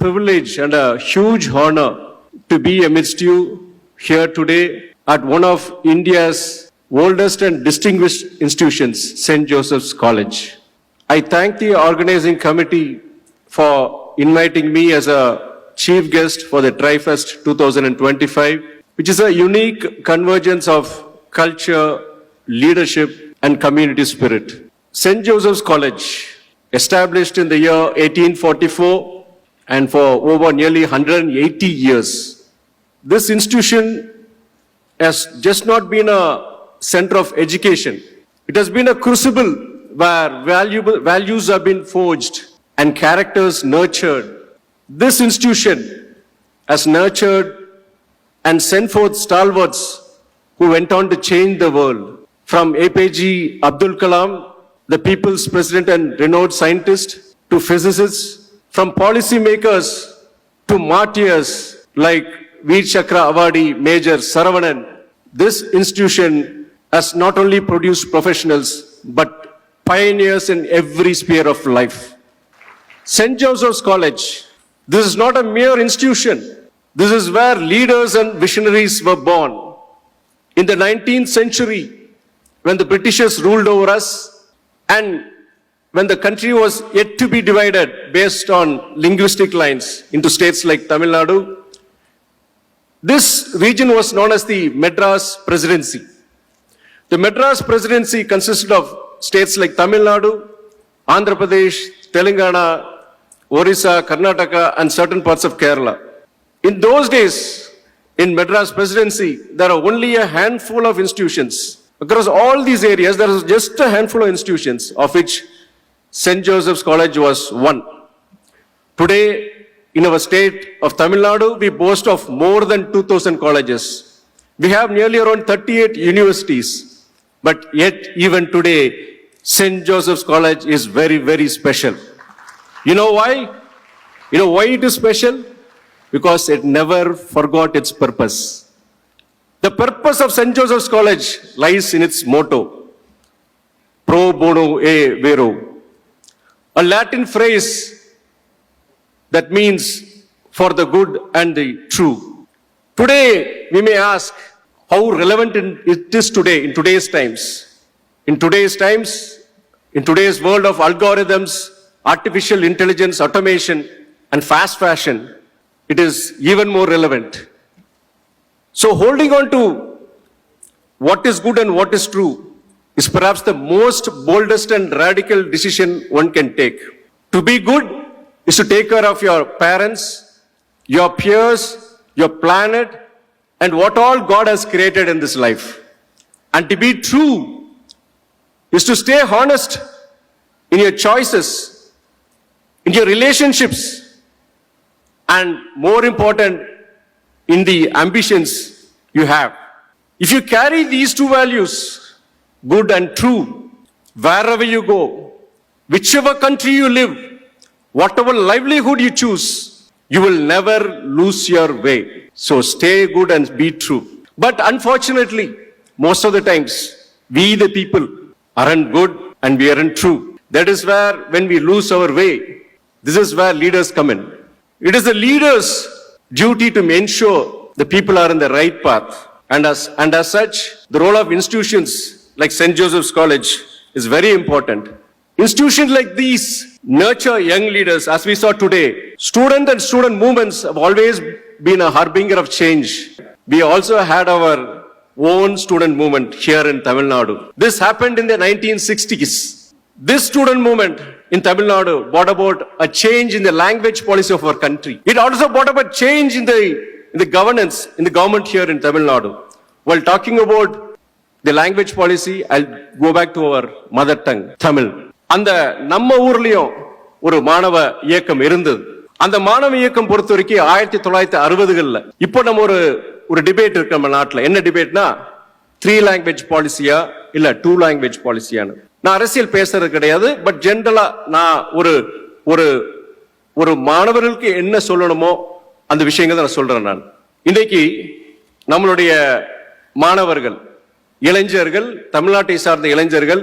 privilege and a huge honor to be amidst you here today at one of India's oldest and distinguished institutions, St. Joseph's College. I thank the organizing committee for inviting me as a chief guest for the TriFest 2025, which is a unique convergence of culture, leadership, and community spirit. St. Joseph's College, established in the year 1844 and for over nearly 180 years, this institution has just not been a center of education. It has been a crucible where valuable values have been forged and characters nurtured. This institution has nurtured and sent forth stalwarts who went on to change the world. From APG Abdul Kalam, the people's president and renowned scientist, to physicists, from policymakers to martyrs like Veer Chakra Awadi Major Saravanan, this institution has not only produced professionals but pioneers in every sphere of life. St. Joseph's College, this is not a mere institution. This is where leaders and visionaries were born. In the 19th century, when the Britishers ruled over us and when the country was yet to be divided based on linguistic lines into states like Tamil Nadu, this region was known as the Madras Presidency. The Madras Presidency consisted of states like Tamil Nadu, Andhra Pradesh, Telangana, Orissa, Karnataka, and certain parts of Kerala. In those days, in Madras Presidency, there are only a handful of institutions. Across all these areas, there is just a handful of institutions, of which St. Joseph's College was one. Today, in our state of Tamil Nadu, we boast of more than 2,000 colleges. We have nearly around 38 universities. But yet, even today, St. Joseph's College is very, very special. You know why? You know why it is special? Because it never forgot its purpose. The purpose of St. Joseph's College lies in its motto, Pro Bono E Vero, a Latin phrase that means for the good and the true. Today, we may ask how relevant it is today, in today's times. In today's times, in today's world of algorithms, artificial intelligence, automation, and fast fashion, it is even more relevant. So, holding on to what is good and what is true is perhaps the most boldest and radical decision one can take. To be good is to take care of your parents, your peers, your planet, and what all God has created in this life. And to be true is to stay honest in your choices, in your relationships, and more important, in the ambitions you have. If you carry these two values, good and true, wherever you go, whichever country you live, whatever livelihood you choose, you will never lose your way. So stay good and be true. But unfortunately, most of the times, we the people aren't good and we aren't true. That is where, when we lose our way, this is where leaders come in. It is the leaders' duty to ensure the people are in the right path. And as, and as such, the role of institutions like St. Joseph's College is very important. Institutions like these nurture young leaders, as we saw today. Student and student movements have always been a harbinger of change. We also had our own student movement here in Tamil Nadu. This happened in the 1960s. This student movement in Tamil Nadu brought about a change in the language policy of our country. It also brought about a change in the, in the governance, in the government here in Tamil Nadu. While talking about the language policy I go back to our mother tongue Tamil அந்த நம்ம ஊர்லயும் ஒரு மாணவ இயக்கம் இருந்தது. அந்த மாணவ இயக்கம் பொறுத்த வரைக்கும் ஆயிரத்தி தொள்ளாயிரத்தி அறுபதுகள்ல இப்போ நம்ம ஒரு ஒரு டிபேட் இருக்கு நம்ம நாட்டில். என்ன டிபேட்னா த்ரீ லாங்குவேஜ் பாலிசியா இல்ல டூ லாங்குவேஜ் பாலிசியான்னு நான் அரசியல் பேசுறது கிடையாது பட் ஜென்ரலா நான் ஒரு ஒரு ஒரு மாணவர்களுக்கு என்ன சொல்லணுமோ அந்த விஷயங்கள் நான் சொல்றேன் நான். இன்னைக்கு நம்மளுடைய மாணவர்கள் இளைஞர்கள் தமிழ்நாட்டை சார்ந்த இளைஞர்கள்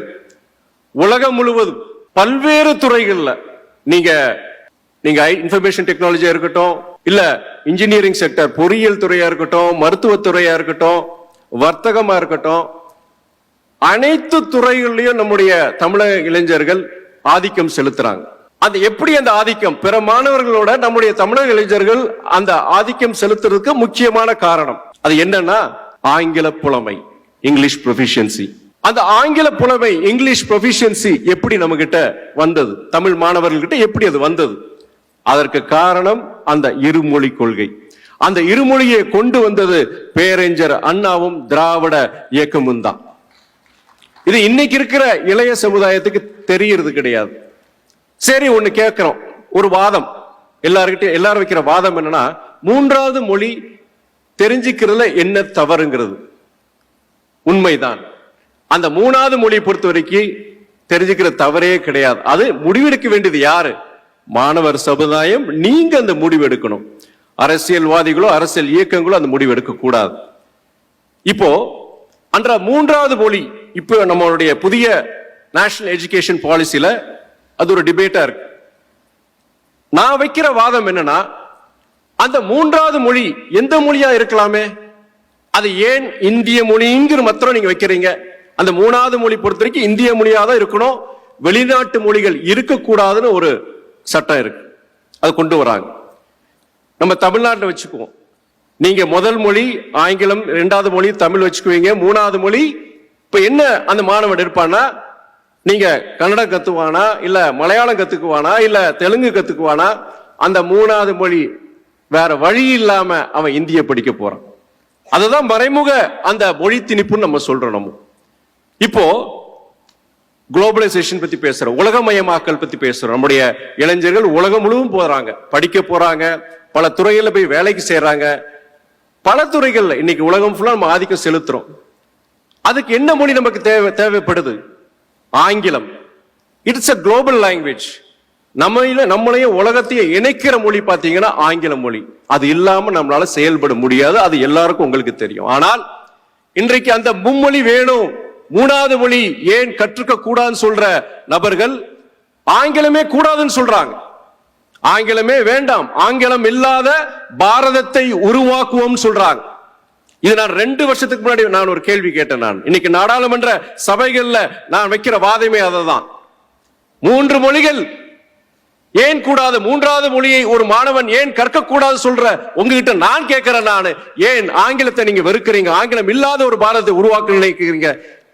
உலகம் முழுவதும் பல்வேறு துறைகளில் நீங்க நீங்க இன்ஃபர்மேஷன் டெக்னாலஜியா இருக்கட்டும் இல்ல இன்ஜினியரிங் செக்டர் பொறியியல் துறையா இருக்கட்டும் மருத்துவத்துறையா இருக்கட்டும் வர்த்தகமா இருக்கட்டும் அனைத்து துறைகளிலும் நம்முடைய தமிழக இளைஞர்கள் ஆதிக்கம் செலுத்துறாங்க. அது எப்படி அந்த ஆதிக்கம்? பிற மாணவர்களோட நம்முடைய தமிழக இளைஞர்கள் அந்த ஆதிக்கம் செலுத்துறதுக்கு முக்கியமான காரணம். அது என்னன்னா ஆங்கில புலமை. இங்கிலீஷ் ப்ரொஃபிஷியன்சி அந்த ஆங்கில புலமை இங்கிலீஷ் ப்ரொஃபிஷியன்சி எப்படி நம்ம கிட்ட வந்தது? தமிழ் மாணவர்கள்கிட்ட எப்படி அது வந்தது? அதற்கு காரணம் அந்த இருமொழி கொள்கை. அந்த இருமொழியை கொண்டு வந்தது பேரறிஞர் அண்ணாவும் திராவிட இயக்கமும் தான். இது இன்னைக்கு இருக்கிற இளைய சமுதாயத்துக்கு தெரியறது கிடையாது. சரி ஒண்ணு கேட்கிறோம். ஒரு வாதம். எல்லாருக்கிட்ட எல்லாரும் வைக்கிற வாதம் என்னன்னா மூன்றாவது மொழி தெரிஞ்சுக்கிறதுல என்ன தவறுங்கிறது. உண்மைதான். அந்த மூணாவது மொழியை பொறுத்த வரைக்கும் தெரிஞ்சுக்கிற தவறே கிடையாது. அது முடிவெடுக்க வேண்டியது யாரு? மாணவர் சமுதாயம். நீங்க அந்த முடிவெடுக்கணும் அரசியல்வாதிகளோ அரசியல் இயக்கங்களோ அந்த முடிவெடுக்க கூடாது இப்போ அன்ற மூன்றாவது மொழி இப்போ நம்மளுடைய புதிய நேஷனல் எஜுகேஷன் பாலிசியில அது ஒரு டிபேட்டா இருக்கு. நான் வைக்கிற வாதம் என்னன்னா அந்த மூன்றாவது மொழி எந்த மொழியா இருக்கலாமே? அது ஏன் இந்திய மொழிங்கிற மாத்திரம் நீங்க வைக்கிறீங்க? அந்த மூணாவது மொழி பொறுத்த வரைக்கும் இந்திய மொழியா தான் இருக்கணும். வெளிநாட்டு மொழிகள் இருக்கக்கூடாதுன்னு ஒரு சட்டம் இருக்கு. அது கொண்டு வராங்க. நம்ம தமிழ்நாட்டில் வச்சுக்குவோம். நீங்க முதல் மொழி ஆங்கிலம் இரண்டாவது மொழி தமிழ் வச்சுக்குவீங்க. மூணாவது மொழி இப்ப என்ன அந்த மாணவன் இருப்பான்னா நீங்க கன்னடம் கத்துவானா இல்ல மலையாளம் கத்துக்குவானா இல்ல தெலுங்கு கத்துக்குவானா அந்த மூணாவது மொழி வேற வழி இல்லாம அவன் இந்திய படிக்க போறான். அதுதான் மறைமுக அந்த மொழி திணிப்புன்னு நம்ம சொல்றோம் நம்ம. இப்போ குளோபலைசேஷன் பத்தி பேசுறோம் உலகமயமாக்கல் பத்தி பேசுறோம். நம்முடைய இளைஞர்கள் உலகம் முழுவதும் போறாங்க. படிக்க போறாங்க. பல துறைகளில் போய் வேலைக்கு சேர்றாங்க. பல துறைகள்ல இன்னைக்கு உலகம் ஃபுல்லா நம்ம ஆதிக்கம் செலுத்துறோம். அதுக்கு என்ன மொழி நமக்கு தேவை தேவைப்படுது? ஆங்கிலம். இட்ஸ் அ குளோபல் லாங்குவேஜ் நம்மள நம்மளையும் உலகத்தையும் இணைக்கிற மொழி பார்த்தீங்கன்னா ஆங்கில மொழி. அது இல்லாம நம்மளால செயல்பட முடியாது. அது எல்லாருக்கும் உங்களுக்கு தெரியும். ஆனால் இன்றைக்கு அந்த மும்மொழி வேணும். மூணாவது மொழி ஏன் கற்றுக்க கூடாதுன்னு சொல்ற நபர்கள் ஆங்கிலமே கூடாதுன்னு சொல்றாங்க. ஆங்கிலமே வேண்டாம். ஆங்கிலம் இல்லாத பாரதத்தை உருவாக்குவோம் சொல்றாங்க. இது நான் ரெண்டு வருஷத்துக்கு முன்னாடி நான் ஒரு கேள்வி கேட்டேன் நான். இன்னைக்கு நாடாளுமன்ற சபைகள்ல நான் வைக்கிற வாதமே அததான். மூன்று மொழிகள் ஏன் கூடாது? மூன்றாவது மொழியை ஒரு மாணவன் ஏன் கற்கக்கூடாது சொல்ற? உங்ககிட்ட நான் கேட்கிறேன் நான். ஏன் ஆங்கிலத்தை நீங்க வெறுக்கிறீங்க? ஆங்கிலம் இல்லாத ஒரு பாரதத்தை உருவாக்க நினைக்கிறீங்க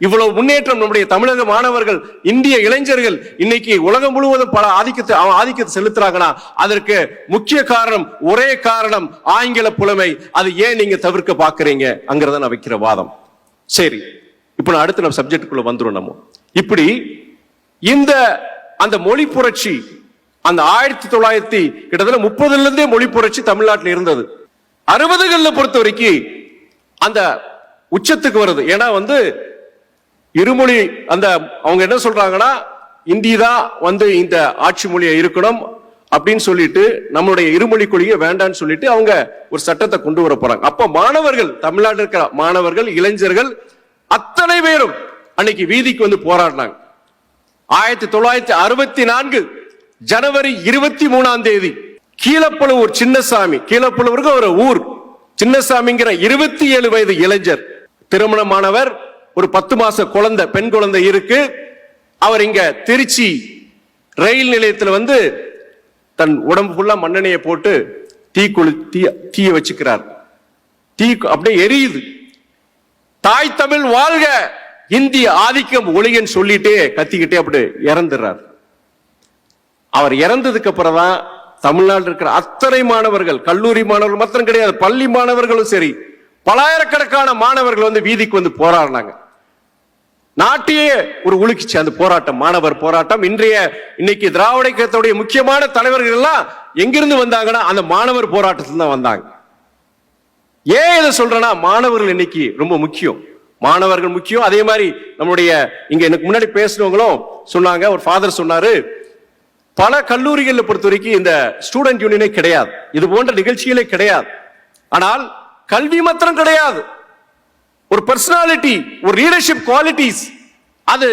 இவ்வளவு முன்னேற்றம் நம்முடைய தமிழக மாணவர்கள் இந்திய இளைஞர்கள் இன்னைக்கு உலகம் முழுவதும் பல ஆதிக்கத்தை ஆதிக்கத்தை செலுத்துறாங்கன்னா அதற்கு முக்கிய காரணம் ஒரே காரணம் ஆங்கில புலமை. அது ஏன் நீங்க தவிர்க்க பாக்குறீங்க அங்கிறத நான் வைக்கிற வாதம். சரி இப்ப நான் அடுத்து நம்ம சப்ஜெக்டுக்குள்ள வந்துடும் நம்ம. இப்படி இந்த அந்த மொழி புரட்சி அந்த ஆயிரத்தி தொள்ளாயிரத்தி கிட்டத்தட்ட முப்பதுல இருந்தே மொழி புரட்சி தமிழ்நாட்டில் இருந்தது. அறுபதுகளில் பொறுத்த வரைக்கும் அந்த உச்சத்துக்கு வருது. ஏன்னா வந்து இருமொழி அந்த அவங்க என்ன சொல்றாங்கன்னா இந்தி தான் வந்து இந்த ஆட்சி மொழியை இருக்கணும் அப்படின்னு சொல்லிட்டு நம்மளுடைய இருமொழி கொள்கையை வேண்டாம்னு சொல்லிட்டு அவங்க ஒரு சட்டத்தை கொண்டு வர போறாங்க. அப்ப மாணவர்கள் தமிழ்நாட்டில் இருக்கிற மாணவர்கள் இளைஞர்கள் அத்தனை பேரும் அன்னைக்கு வீதிக்கு வந்து போராடினாங்க. ஆயிரத்தி தொள்ளாயிரத்தி அறுபத்தி நான்கு ஜனவரி இருபத்தி மூணாம் தேதி. கீழப்பழுவூர் சின்னசாமி கீழப்பழுவூருக்கு ஒரு ஊர். சின்னசாமிங்கிற இருபத்தி ஏழு வயது இளைஞர். திருமணமானவர் ஒரு பத்து மாச குழந்தை பெண் குழந்தை இருக்கு. அவர் இங்க திருச்சி ரயில் நிலையத்தில் வந்து தன் உடம்பு ஃபுல்லா மண்ணெண்ணையை போட்டு தீ கொளு தீ தீய வச்சுக்கிறார். தீ அப்படியே எரியுது. தாய் தமிழ் வாழ்க! இந்திய ஆதிக்கம் ஒளிகன்னு சொல்லிட்டே கத்திக்கிட்டே அப்படி இறந்துடுறார். அவர் இறந்ததுக்கு அப்புறம் தான் தமிழ்நாட்டில் இருக்கிற அத்தனை மாணவர்கள் கல்லூரி மாணவர்கள் மாத்திரம் கிடையாது பள்ளி மாணவர்களும் சரி பலாயிரக்கணக்கான மாணவர்கள் வந்து வீதிக்கு வந்து போராடினாங்க. நாட்டையே ஒரு உலுக்கிச்சு அந்த போராட்டம் மாணவர் போராட்டம். இன்றைய இன்னைக்கு திராவிட இயக்கத்துடைய முக்கியமான தலைவர்கள் எல்லாம் எங்கிருந்து வந்தாங்கன்னா அந்த மாணவர் போராட்டத்துல தான் வந்தாங்க. ஏன் இதை சொல்றேன்னா மாணவர்கள் இன்னைக்கு ரொம்ப முக்கியம். மாணவர்கள் முக்கியம். அதே மாதிரி நம்மளுடைய இங்க எனக்கு முன்னாடி பேசினவங்களும் சொன்னாங்க ஒரு ஃபாதர் சொன்னாரு பல கல்லூரிகளில் பொறுத்த வரைக்கும் இந்த ஸ்டூடெண்ட் யூனியனே கிடையாது. இது போன்ற நிகழ்ச்சிகளே கிடையாது. ஆனால் கல்வி மாத்திரம் கிடையாது. ஒரு பர்சனாலிட்டி ஒரு லீடர்ஷிப் குவாலிட்டிஸ் அது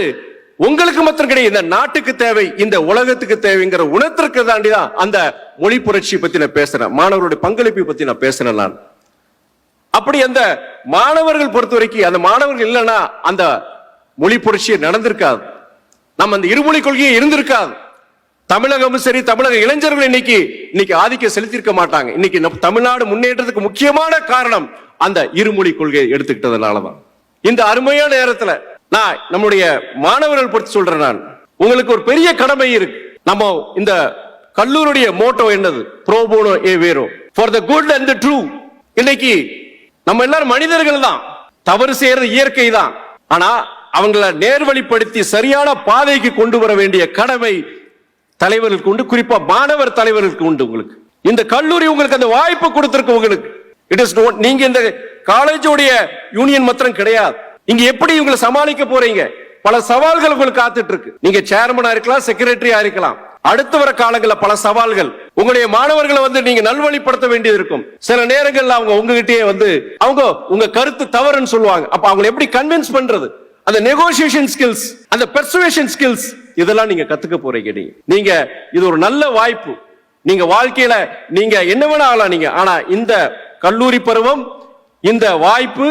உங்களுக்கு மாத்திரம் கிடையாது. இந்த நாட்டுக்கு தேவை இந்த உலகத்துக்கு தேவைங்கிற உணர்த்திற்கு தாண்டி தான் அந்த மொழி புரட்சி பத்தி நான் பேசுறேன். மாணவருடைய பங்களிப்பை பத்தி நான் பேசுறேன் நான். அப்படி அந்த மாணவர்கள் பொறுத்த வரைக்கும் அந்த மாணவர்கள் இல்லைன்னா அந்த மொழி புரட்சியை நடந்திருக்காது. நம்ம அந்த இருமொழி கொள்கையே இருந்திருக்காது. தமிழகமும் சரி தமிழக இளைஞர்கள் இன்னைக்கு இன்னைக்கு ஆதிக்கம் செலுத்தியிருக்க மாட்டாங்க. இன்னைக்கு நம்ம தமிழ்நாடு முன்னேற்றத்துக்கு முக்கியமான காரணம் அந்த இருமொழி கொள்கையை எடுத்துக்கிட்டதுனாலதான். இந்த அருமையான நேரத்துல நான் நம்முடைய மாணவர்கள் பொறுத்து சொல்றேன் நான். உங்களுக்கு ஒரு பெரிய கடமை இருக்கு. நம்ம இந்த கல்லூரிய மோட்டோ என்னது? ப்ரோபோனோ ஏ வேரோ for the good and the true இன்னைக்கு நம்ம எல்லாரும் மனிதர்கள் தான். தவறு செய்யறது இயற்கை தான். ஆனா அவங்கள நேர்வழிப்படுத்தி சரியான பாதைக்கு கொண்டு வர வேண்டிய கடமை தலைவர்களுக்கு உண்டு குறிப்பா மாணவர் தலைவர்களுக்கு உண்டு உங்களுக்கு. இந்த கல்லூரி உங்களுக்கு அந்த வாய்ப்பு கொடுத்திருக்கு உங்களுக்கு. இட் இஸ் நீங்க இந்த காலேஜோடைய யூனியன் மாத்திரம் கிடையாது. இங்க எப்படி இவங்களை சமாளிக்க போறீங்க? பல சவால்கள் உங்களுக்கு காத்துட்டு இருக்கு நீங்க சேர்மனா இருக்கலாம் செக்ரட்டரியா இருக்கலாம். அடுத்து வர காலங்களில் பல சவால்கள். உங்களுடைய மாணவர்களை வந்து நீங்க நல்வழிப்படுத்த வேண்டியது இருக்கும். சில நேரங்கள்ல அவங்க உங்ககிட்டயே வந்து அவங்க உங்க கருத்து தவறுன்னு சொல்லுவாங்க. அப்ப அவங்களை எப்படி கன்வின்ஸ் பண்றது? அந்த நெகோசியேஷன் ஸ்கில்ஸ் அந்த பெர்சுவேஷன் ஸ்கில்ஸ் இதெல்லாம் நீங்க கத்துக்க போறீங்க நீங்க நீங்க இது ஒரு நல்ல வாய்ப்பு. நீங்க வாழ்க்கையில நீங்க என்ன வேணா ஆகலாம் நீங்க. ஆனா இந்த கல்லூரி பருவம் இந்த வாய்ப்பு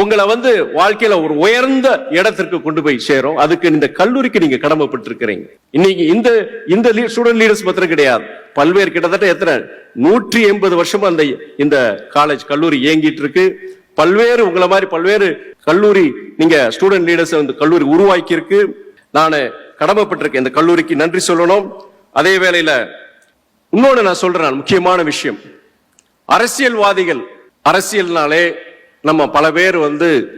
உங்களை வந்து வாழ்க்கையில ஒரு உயர்ந்த இடத்திற்கு கொண்டு போய் சேரும். அதுக்கு இந்த கல்லூரிக்கு நீங்க கடமைப்பட்டிருக்கிறீங்க. இன்னைக்கு இந்த இந்த ஸ்டூடெண்ட் லீடர்ஸ் மாத்திரம் கிடையாது. பல்வேறு கிட்டத்தட்ட எத்தனை நூற்றி எண்பது வருஷமா அந்த இந்த காலேஜ் கல்லூரி இயங்கிட்டு இருக்கு பல்வேறு உங்களை மாதிரி பல்வேறு கல்லூரி நீங்க ஸ்டூடெண்ட் லீடர்ஸ் வந்து கல்லூரி உருவாக்கி இருக்கு நான் கடமைப்பட்டிருக்கேன் இந்த கல்லூரிக்கு நன்றி சொல்லணும். அதே வேளையில இன்னொன்று நான் சொல்றேன் முக்கியமான விஷயம். அரசியல்வாதிகள் அரசியல்னாலே நம்ம பல பேர் வந்து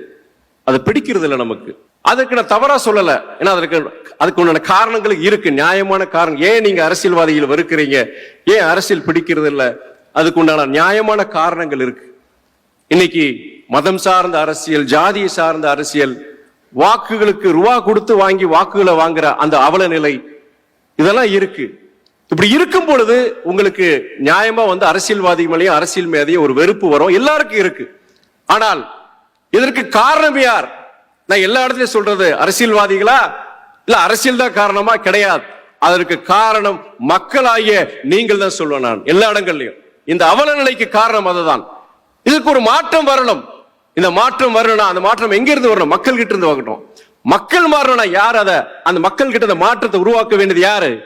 அது பிடிக்கிறது இல்லை நமக்கு. அதுக்கு நான் தவறா சொல்லல. ஏன்னா அதற்கு அதுக்கு உண்டான காரணங்கள் இருக்கு. நியாயமான காரணம். ஏன் நீங்க அரசியல்வாதிகள் வெறுக்கிறீங்க? ஏன் அரசியல் பிடிக்கிறது இல்லை? அதுக்கு உண்டான நியாயமான காரணங்கள் இருக்கு. இன்னைக்கு மதம் சார்ந்த அரசியல் ஜாதியை சார்ந்த அரசியல் வாக்குகளுக்கு ரூபா கொடுத்து வாங்கி வாக்குகளை வாங்குற அந்த அவல நிலை இதெல்லாம் இருக்கு. இப்படி இருக்கும் பொழுது உங்களுக்கு நியாயமா வந்து அரசியல்வாதி மேலேயும் அரசியல் மேதையும் ஒரு வெறுப்பு வரும். எல்லாருக்கும் இருக்கு. ஆனால் இதற்கு காரணம் யார்? நான் எல்லா இடத்துலயும் சொல்றது அரசியல்வாதிகளா? இல்ல அரசியல் தான் காரணமா? கிடையாது. அதற்கு காரணம் மக்களாகிய நீங்கள் தான் சொல்லுவேன் நான். எல்லா இடங்கள்லயும். இந்த அவல நிலைக்கு காரணம் அதுதான். இதுக்கு ஒரு மாற்றம் வரணும். இந்த மாற்றம் வரணும்னா அந்த மாற்றம் எங்கிருந்து வரணும்? மக்கள் கிட்ட இருந்து வரணும் மக்கள் மாறணும்னா யார் அதை அந்த மக்கள் கிட்ட அந்த மாற்றத்தை உருவாக்க வேண்டியது யாரு?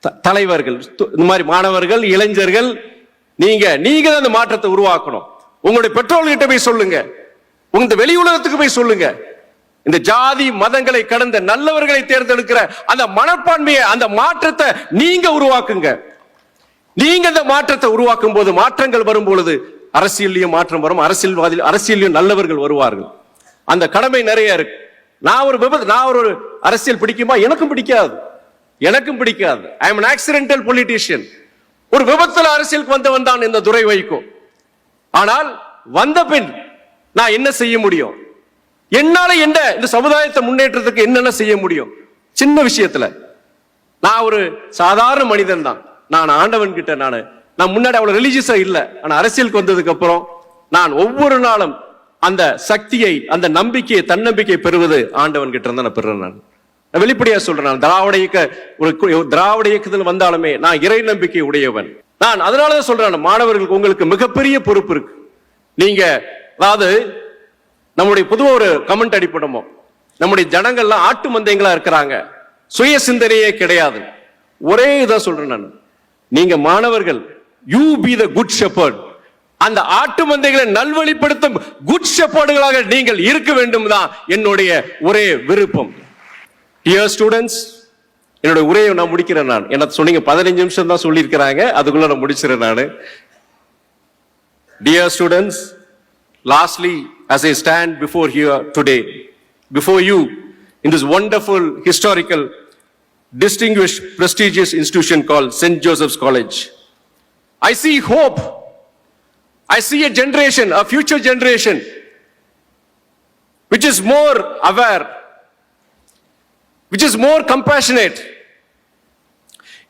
த- தலைவர்கள். இந்த மாதிரி மாணவர்கள் இளைஞர்கள் நீங்க நீங்க தான் அந்த மாற்றத்தை உருவாக்கணும். உங்களுடைய பெற்றோர்கிட்ட போய் சொல்லுங்க. உங்க வெளி உலகத்துக்கு போய் சொல்லுங்க. இந்த ஜாதி மதங்களை கடந்த நல்லவர்களை தேர்ந்தெடுக்கிற அந்த மனப்பான்மையை அந்த மாற்றத்தை நீங்க உருவாக்குங்க. நீங்க அந்த மாற்றத்தை உருவாக்கும் போது மாற்றங்கள் வரும் பொழுது அரசியல்லையும் மாற்றம் வரும். அரசியல்வாதி அரசியலையும் நல்லவர்கள் வருவார்கள். அந்த கடமை நிறைய இருக்கு. நான் ஒரு விபத்து நான் ஒரு அரசியல் பிடிக்குமா? எனக்கும் பிடிக்காது. எனக்கும் பிடிக்காது. ஐ எம் ஆக்சிடென்டல் பொலிட்டீஷியன் ஒரு விபத்துல அரசியலுக்கு வந்தவன் தான் இந்த துறை வைக்கும் ஆனால் வந்த பின் நான் என்ன செய்ய முடியும்? என்னால என்ன இந்த சமுதாயத்தை முன்னேற்றத்துக்கு என்னென்ன செய்ய முடியும்? சின்ன விஷயத்துல. நான் ஒரு சாதாரண மனிதன் தான் நான் ஆண்டவன் கிட்ட நான் நான் முன்னாடி அவ்வளவு ரிலீஜியஸா இல்லை. ஆனா அரசியலுக்கு வந்ததுக்கு அப்புறம் நான் ஒவ்வொரு நாளும் அந்த சக்தியை அந்த நம்பிக்கையை தன்னம்பிக்கையை பெறுவது ஆண்டவன் கிட்ட இருந்தா நான் பெறுறேன் நான். நான் வெளிப்படையா சொல்றேன். நான் திராவிட இயக்க ஒரு திராவிட இயக்கத்தில் வந்தாலுமே நான் இறை நம்பிக்கை உடையவன். நான் அதனாலதான் சொல்றேன் மாணவர்களுக்கு உங்களுக்கு மிகப்பெரிய பொறுப்பு இருக்கு. நீங்க அதாவது நம்முடைய பொதுவாக ஒரு கமெண்ட் அடிப்படமோ நம்முடைய ஜனங்கள்லாம் ஆட்டு மந்தைங்களா இருக்கிறாங்க. சுய சிந்தனையே கிடையாது. ஒரே இதான் சொல்றேன் நான். நீங்க மாணவர்கள் you be the good shepherd அந்த ஆட்டு மந்தைகளை நல்வழிப்படுத்தும் குட் ஷெப்பர்டுகளாக நீங்கள் இருக்க வேண்டும் தான் என்னுடைய ஒரே விருப்பம். டியர் ஸ்டூடெண்ட்ஸ் என்னோட உரையை நான் முடிக்கிறேன் நான். என்ன சொன்னீங்க பதினஞ்சு நிமிஷம் தான் சொல்லியிருக்கிறாங்க அதுக்குள்ள நான் முடிச்சிடறேன் நான். Dear students lastly as I stand before here today, before you, in this wonderful, historical, distinguished, prestigious institution called St. Joseph's College, I see hope. I see a generation, a future generation, which is more aware, which is more compassionate,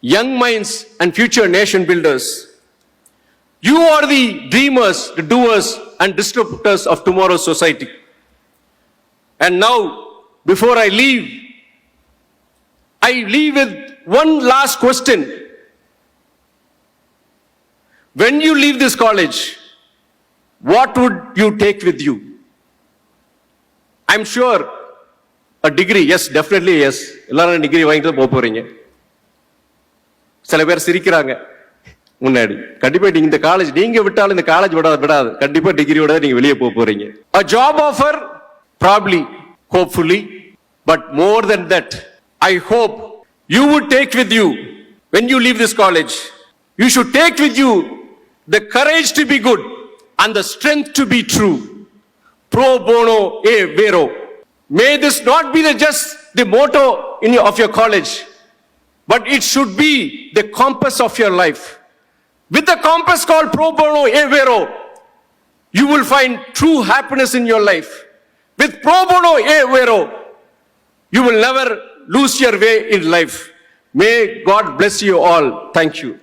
young minds and future nation builders. You are the dreamers, the doers, and disruptors of tomorrow's society. And now, before I leave I leave with one last question. When you leave this college, what would you take with you? I'm sure a degree, yes, definitely yes. எல்லாரும் degree வாங்கிட்டு தான் போக போறீங்க சில பேர் சிரிக்கிறாங்க முன்னாடி கண்டிப்பா நீங்க இந்த காலேஜ் நீங்க விட்டாலும் இந்த காலேஜ் விடாது விடாது கண்டிப்பா டிகிரியோட நீங்க வெளியே போக போறீங்க a job offer probably hopefully but more than that i hope you would take with you when you leave this college you should take with you the courage to be good and the strength to be true pro bono e vero may this not be the just the motto in your, of your college but it should be the compass of your life. With the compass called pro bono e vero, you will find true happiness in your life. With pro bono e vero, you will never lose your way in life. May God bless you all. Thank you.